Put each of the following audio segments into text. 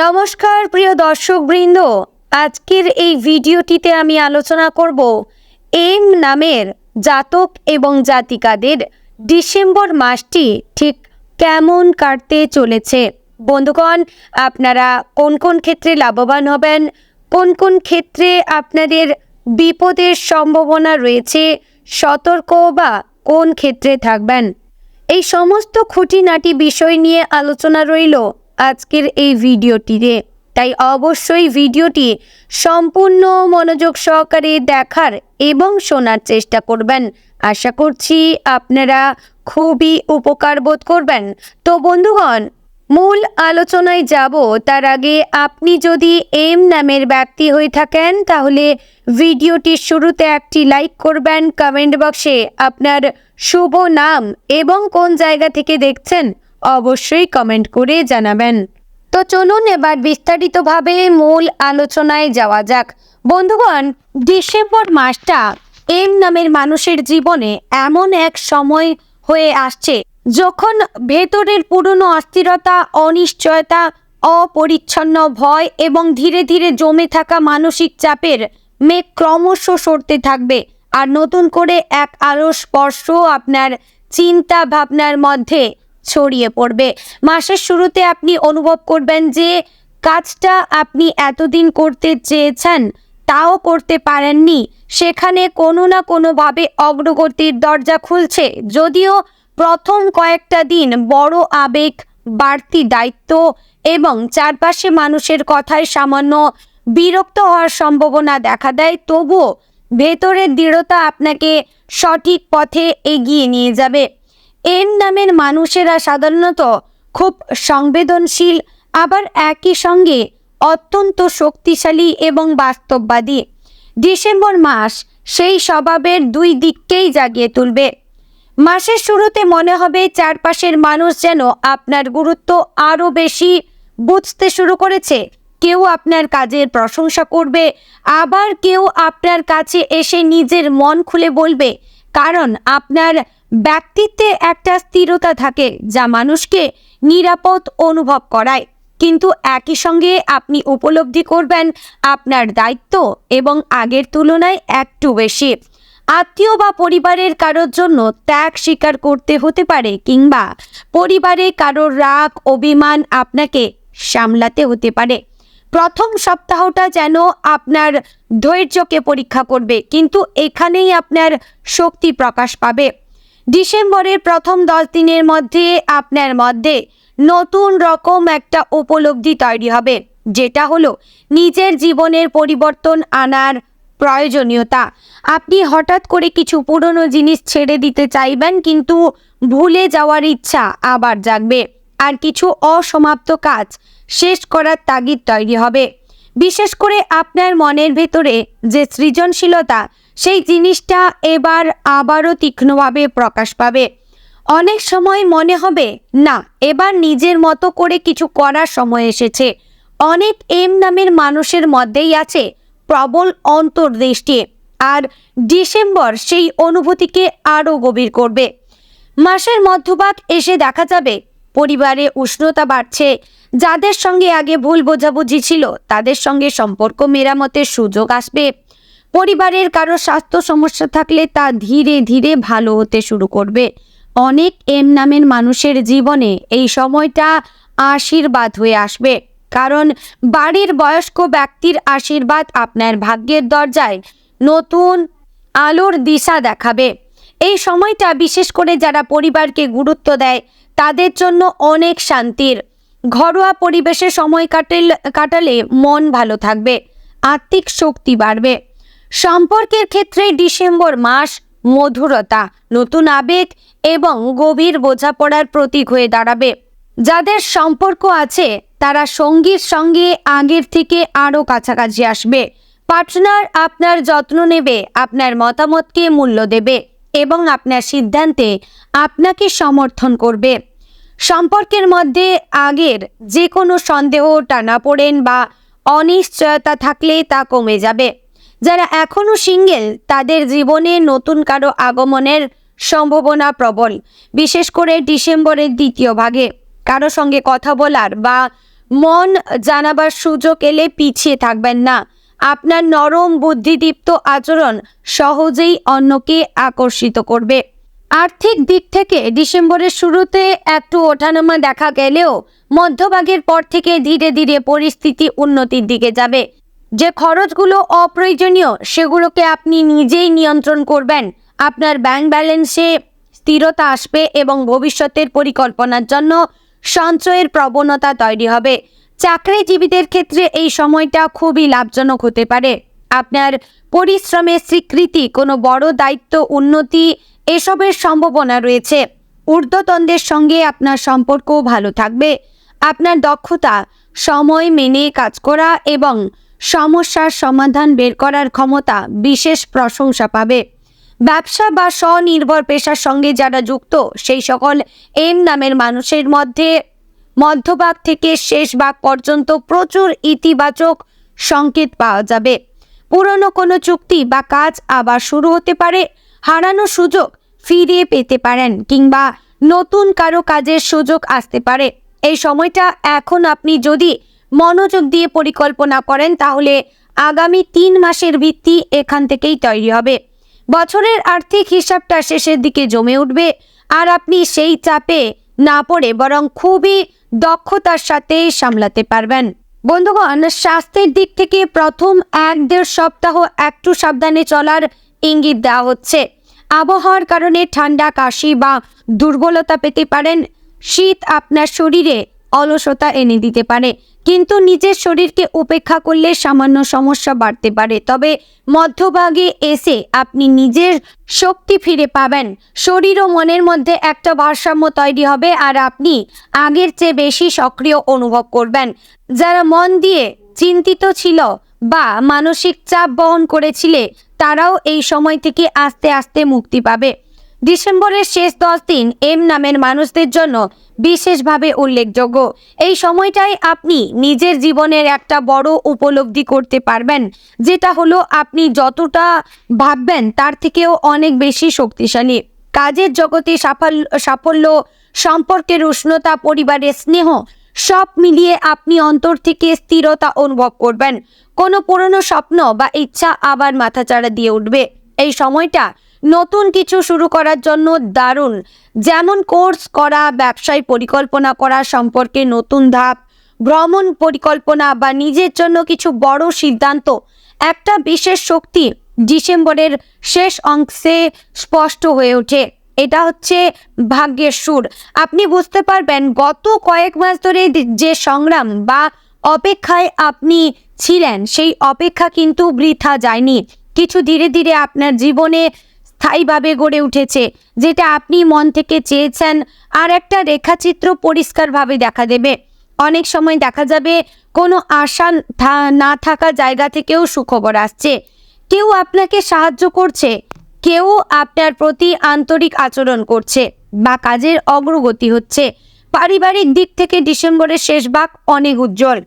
নমস্কার, প্রিয় দর্শকবৃন্দ। আজকের এই ভিডিওটিতে আমি আলোচনা করব এম নামের জাতক এবং জাতিকাদের ডিসেম্বর মাসটি ঠিক কেমন কাটতে চলেছে। বন্ধুগণ, আপনারা কোন কোন ক্ষেত্রে লাভবান হবেন? কোন কোন ক্ষেত্রে আপনাদের বিপদের সম্ভাবনা রয়েছে? সতর্ক বা কোন ক্ষেত্রে থাকবেন? এই সমস্ত খুঁটিনাটি বিষয় নিয়ে আলোচনা রইল। আজকের এই ভিডিওটিতে, তাই অবশ্যই ভিডিওটি সম্পূর্ণ মনোযোগ সহকারে দেখার এবং শোনার চেষ্টা করবেন। আশা করছি আপনারা খুবই উপকার বোধ করবেন। তো বন্ধুগণ, মূল আলোচনায় যাব। তার আগে আপনি যদি এম নামের ব্যক্তি হয়ে থাকেন, তাহলে ভিডিওটির শুরুতে একটি লাইক করবেন। কমেন্ট বক্সে আপনার শুভ নাম এবং কোন জায়গা থেকে দেখছেন অবশ্যই কমেন্ট করে জানাবেন। তো চলুন এবার বিস্তারিতভাবে মূল আলোচনায় যাওয়া যাক। বন্ধুগণ, ডিসেম্বর মাসটা এম নামের মানুষের জীবনে এমন এক সময় হয়ে আসছে যখন ভেতরের পুরনো অস্থিরতা, অনিশ্চয়তা, অপরিচ্ছন্ন ভয় এবং ধীরে ধীরে জমে থাকা মানসিক চাপের মেঘ ক্রমশ সরতে থাকবে আর নতুন করে এক আলো স্পর্শ আপনার চিন্তা ভাবনার মধ্যে ছড়িয়ে পড়বে। মাসের শুরুতে আপনি অনুভব করবেন যে কাজটা আপনি এতদিন করতে চেয়েছেন, তাও করতে পারেননি। সেখানে কোনো না কোনোভাবে অগ্রগতির দরজা খুলছে। যদিও প্রথম কয়েকটা দিন বড় আবেগ, বাড়তি দায়িত্ব এবং চারপাশে মানুষের কথায় সামান্য বিরক্ত হওয়ার সম্ভাবনা দেখা দেয়, তবুও ভেতরের দৃঢ়তা আপনাকে সঠিক পথে এগিয়ে নিয়ে যাবে। এম নামের মানুষেরা সাধারণত খুব সংবেদনশীল, আবার একই সঙ্গে অত্যন্ত শক্তিশালী এবং বাস্তববাদী। ডিসেম্বর মাস সেই স্বভাবের দুই দিককেই জাগিয়ে তুলবে। মাসের শুরুতে মনে হবে চারপাশের মানুষ যেন আপনার গুরুত্ব আরও বেশি বুঝতে শুরু করেছে। কেউ আপনার কাজের প্রশংসা করবে, আবার কেউ আপনার কাছে এসে নিজের মন খুলে বলবে, কারণ আপনার ব্যক্তিত্বে একটা স্থিরতা থাকে যা মানুষকে নিরাপদ অনুভব করায়। কিন্তু একই সঙ্গে আপনি উপলব্ধি করবেন আপনার দায়িত্ব এবং আগের তুলনায় একটু বেশি। আত্মীয় বা পরিবারের কারোর জন্য ত্যাগ স্বীকার করতে হতে পারে কিংবা পরিবারে কারোর রাগ, অভিমান আপনাকে সামলাতে হতে পারে। প্রথম সপ্তাহটা যেন আপনার ধৈর্যকে পরীক্ষা করবে, কিন্তু এখানেই আপনার শক্তি প্রকাশ পাবে। ডিসেম্বরের প্রথম দশ দিনের মধ্যে আপনার মধ্যে নতুন রকম একটা উপলব্ধি তৈরি হবে, যেটা হলো নিজের জীবনের পরিবর্তন আনার প্রয়োজনীয়তা। আপনি হঠাৎ করে কিছু পুরনো জিনিস ছেড়ে দিতে চাইবেন, কিন্তু ভুলে যাওয়ার ইচ্ছা আবার জাগবে। আর কিছু অসমাপ্ত কাজ শেষ করার তাগিদ তৈরি হবে। বিশেষ করে আপনার মনের ভেতরে যে সৃজনশীলতা, সেই জিনিসটা এবার আবারও তীক্ষ্ণভাবে প্রকাশ পাবে। অনেক সময় মনে হবে, না, এবার নিজের মতো করে কিছু করার সময় এসেছে। অনেক এম নামের মানুষের মধ্যেই আছে প্রবল অন্তর্দৃষ্টি আর ডিসেম্বর সেই অনুভূতিকে আরও গভীর করবে। মাসের মধ্যভাগ এসে দেখা যাবে, পরিবারে উষ্ণতা বাড়ছে যাদের সঙ্গে আগে ভুল বোঝাবুঝি ছিল, তাদের সঙ্গে সম্পর্ক মেরামতের সুযোগ আসবে। পরিবারের কারও স্বাস্থ্য সমস্যা থাকলে তা ধীরে ধীরে ভালো হতে শুরু করবে। অনেক এম নামের মানুষের জীবনে এই সময়টা আশীর্বাদ হয়ে আসবে। কারণ বাড়ির বয়স্ক ব্যক্তির আশীর্বাদ আপনার ভাগ্যের দরজায় নতুন আলোর দিশা দেখাবে। এই সময়টা বিশেষ করে যারা পরিবারকে গুরুত্ব দেয়, তাদের জন্য অনেক শান্তির। ঘরোয়া পরিবেশে সময় কাটাল, কাটালে মন ভালো থাকবে আর্থিক শক্তি বাড়বে। সম্পর্কের ক্ষেত্রে ডিসেম্বর মাস মধুরতা, নতুন আবেগ এবং গভীর বোঝাপড়ার প্রতীক হয়ে দাঁড়াবে। যাদের সম্পর্ক আছে, তারা সঙ্গীর সঙ্গে আগের থেকে আরও কাছাকাছি আসবে। পার্টনার আপনার যত্ন নেবে, আপনার মতামতকে মূল্য দেবে এবং আপনার সিদ্ধান্তে আপনাকে সমর্থন করবে। সম্পর্কের মধ্যে আগের যে কোনো সন্দেহ টানাপোড়েন বা অনিশ্চয়তা থাকলে তা কমে যাবে। যারা এখনও সিঙ্গেল, তাদের জীবনে নতুন কারও আগমনের সম্ভাবনা প্রবল, বিশেষ করে ডিসেম্বরের দ্বিতীয় ভাগে। কারও সঙ্গে কথা বলার বা মন জানাবার সুযোগ এলে পিছিয়ে থাকবেন না। আপনার নরম, বুদ্ধিদীপ্ত আচরণ সহজেই অন্যকে আকর্ষিত করবে। আর্থিক দিক থেকে ডিসেম্বরের শুরুতে একটু ওঠানামা দেখা গেলেও মধ্যভাগের পর থেকে ধীরে ধীরে পরিস্থিতি উন্নতির দিকে যাবে। যে খরচগুলো অপ্রয়োজনীয়, সেগুলোকে আপনি নিজেই নিয়ন্ত্রণ করবেন। আপনার ব্যাংক ব্যালেন্সে স্থিরতা আসবে এবং ভবিষ্যতের পরিকল্পনার জন্য সঞ্চয়ের প্রবণতা তৈরি হবে। চাকরিজীবীদের ক্ষেত্রে এই সময়টা খুবই লাভজনক হতে পারে। আপনার পরিশ্রমের স্বীকৃতি, কোনো বড় দায়িত্ব, উন্নতি এসবের সম্ভাবনা রয়েছে। ঊর্ধ্বতনদের সঙ্গে আপনার সম্পর্কও ভালো থাকবে। আপনার দক্ষতা, সময় মেনে কাজ করা এবং সমস্যার সমাধান বের করার ক্ষমতা বিশেষ প্রশংসা পাবে। ব্যবসা বা স্বনির্ভর পেশার সঙ্গে যারা যুক্ত, সেই সকল এম নামের মানুষের মধ্যে মধ্যভাগ থেকে শেষ ভাগ পর্যন্ত প্রচুর ইতিবাচক সংকেত পাওয়া যাবে। পুরনো কোনো চুক্তি বা কাজ আবার শুরু হতে পারে। হারানো সুযোগ ফিরিয়ে পেতে পারেন কিংবা নতুন কারও কাজের সুযোগ আসতে পারে। এই সময়টা এখন আপনি যদি মনোযোগ দিয়ে পরিকল্পনা করেন, তাহলে আগামী তিন মাসের ভিত্তি এখান থেকেই তৈরি হবে। বছরের আর্থিক হিসাবটা শেষের দিকে জমে উঠবে আর আপনি সেই চাপে না পড়ে বরং খুবই দক্ষতার সাথে সামলাতে পারবেন। বন্ধুগণ, স্বাস্থ্যের দিক থেকে প্রথম এক দেড় সপ্তাহ একটু সাবধানে চলার ইঙ্গিত দেওয়া হচ্ছে। আবহাওয়ার কারণে ঠান্ডা, কাশি বা দুর্বলতা পেতে পারেন। শীত আপনার শরীরে অলসতা এনে দিতে পারে। কিন্তু নিজের শরীরকে উপেক্ষা করলে সামান্য সমস্যা বাড়তে পারে। তবে মধ্যভাগে এসে আপনি নিজের শক্তি ফিরে পাবেন। শরীর ও মনের মধ্যে একটা ভারসাম্য তৈরি হবে আর আপনি আগের চেয়ে বেশি সক্রিয় অনুভব করবেন। যারা মন দিয়ে চিন্তিত ছিল বা মানসিক চাপ বহন করেছিলে তারাও এই সময় থেকে আস্তে আস্তে মুক্তি পাবে। ডিসেম্বরের শেষ দশ দিন এম নামের মানুষদের জন্য বিশেষভাবে উল্লেখযোগ্য। এই সময়টায় আপনি নিজের জীবনের একটা বড় উপলব্ধি করতে পারবেন, যেটা হলো আপনি যতটা ভাববেন তার থেকেও অনেক বেশি শক্তিশালী। কাজের জগতে সাফল্য সাফল্য, সম্পর্কের উষ্ণতা, পরিবারের স্নেহ সব মিলিয়ে আপনি অন্তর থেকে স্থিরতা অনুভব করবেন। কোনো পুরনো স্বপ্ন বা ইচ্ছা আবার মাথাচাড়া দিয়ে উঠবে। এই সময়টা নতুন কিছু শুরু করার জন্য দারুণ। যেমন কোর্স করা, ব্যবসায় পরিকল্পনা করা সম্পর্কে নতুন ধাপ, ভ্রমণ পরিকল্পনা বা নিজের জন্য কিছু বড় সিদ্ধান্ত। একটা বিশেষ শক্তি ডিসেম্বরের শেষ অংশে স্পষ্ট হয়ে ওঠে। এটা হচ্ছে ভাগ্যের সুর। আপনি বুঝতে পারবেন গত কয়েক মাস ধরে যে সংগ্রাম বা অপেক্ষায় আপনি ছিলেন, সেই অপেক্ষা কিন্তু বৃথা যায়নি। কিছু ধীরে ধীরে আপনার জীবনে স্থায়ীভাবে গড়ে উঠেছে, যেটা আপনি মন থেকে চেয়েছেন আর একটা রেখাচিত্র পরিষ্কারভাবে দেখা দেবে। অনেক সময় দেখা যাবে কোনো আশা না থাকা জায়গা থেকেও সুখবর আসছে। কেউ আপনাকে সাহায্য করছে কেউ আপনার প্রতি আন্তরিক আচরণ করছে বা কাজের অগ্রগতি হচ্ছে। পারিবারিক দিক থেকে ডিসেম্বরের শেষ ভাগ অনেক উজ্জ্বল।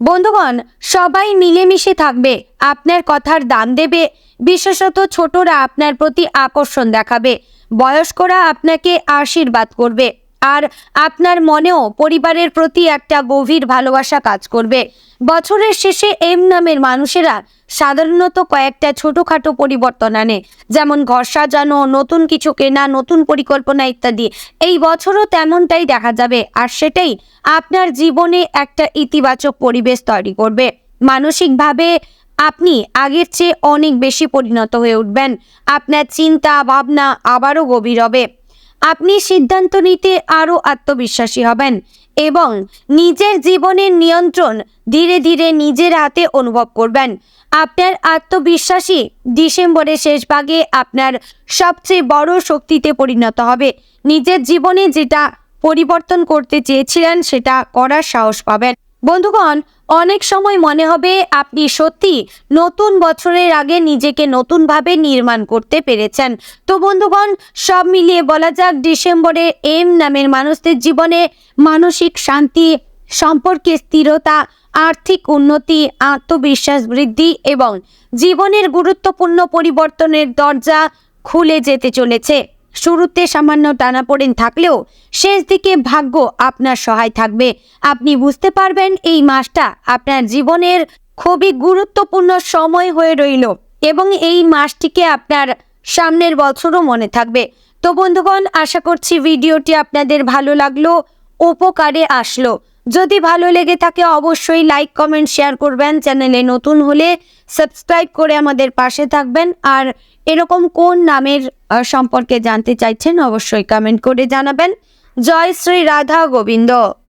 বন্ধুগণ, সবাই মিলেমিশে থাকবে, আপনার কথার দাম দেবে, বিশেষত ছোটরা আপনার প্রতি আকর্ষণ দেখাবে, বয়স্করা আপনাকে আশীর্বাদ করবে। আর আপনার মনেও পরিবারের প্রতি একটা গভীর ভালোবাসা কাজ করবে। বছরের শেষে এম নামের মানুষেরা সাধারণত কয়েকটা ছোটোখাটো পরিবর্তন আনে, যেমন ঘর সাজানো, নতুন কিছু কেনা, নতুন পরিকল্পনা ইত্যাদি। এই বছরও তেমনটাই দেখা যাবে আর সেটাই আপনার জীবনে একটা ইতিবাচক পরিবেশ তৈরি করবে। মানসিকভাবে আপনি আগের চেয়ে অনেক বেশি পরিণত হয়ে উঠবেন। আপনার চিন্তা, ভাবনা আবারও গভীর হবে। আপনি সিদ্ধান্ত নিতে আরও আত্মবিশ্বাসী হবেন এবং নিজের জীবনের নিয়ন্ত্রণ ধীরে ধীরে নিজের হাতে অনুভব করবেন। আপনার আত্মবিশ্বাসী ডিসেম্বরের শেষ ভাগে আপনার সবচেয়ে বড় শক্তিতে পরিণত হবে। নিজের জীবনে যেটা পরিবর্তন করতে চেয়েছিলেন সেটা করার সাহস পাবেন। বন্ধুগণ, অনেক সময় মনে হবে আপনি সত্যি নতুন বছরের আগে নিজেকে নতুনভাবে নির্মাণ করতে পেরেছেন। তো বন্ধুগণ, সব মিলিয়ে বলা যাক, ডিসেম্বরে এম নামের মানুষদের জীবনে মানসিক শান্তি, সম্পর্কে স্থিরতা, আর্থিক উন্নতি, আত্মবিশ্বাস বৃদ্ধি এবং জীবনের গুরুত্বপূর্ণ পরিবর্তনের দরজা খুলে যেতে চলেছে। শুরুতে সামান্য টানাপোড়েন থাকলেও শেষ দিকে ভাগ্য আপনার সহায় থাকবে। আপনি বুঝতে পারবেন এই মাসটা আপনার জীবনের খুবই গুরুত্বপূর্ণ সময় হয়ে রইল এবং এই মাসটিকে আপনার সামনের বছরও মনে থাকবে। তো বন্ধুগণ, আশা করছি ভিডিওটি আপনাদের ভালো লাগল, উপকারে আসলো। যদি ভালো লেগে থাকে অবশ্যই লাইক, কমেন্ট, শেয়ার করবেন। চ্যানেলে নতুন হলে সাবস্ক্রাইব করে আমাদের পাশে থাকবেন। আর এরকম কোন নামের সম্পর্কে জানতে চাইছেন অবশ্যই কমেন্ট করে জানাবেন। জয় শ্রী রাধা গোবিন্দ।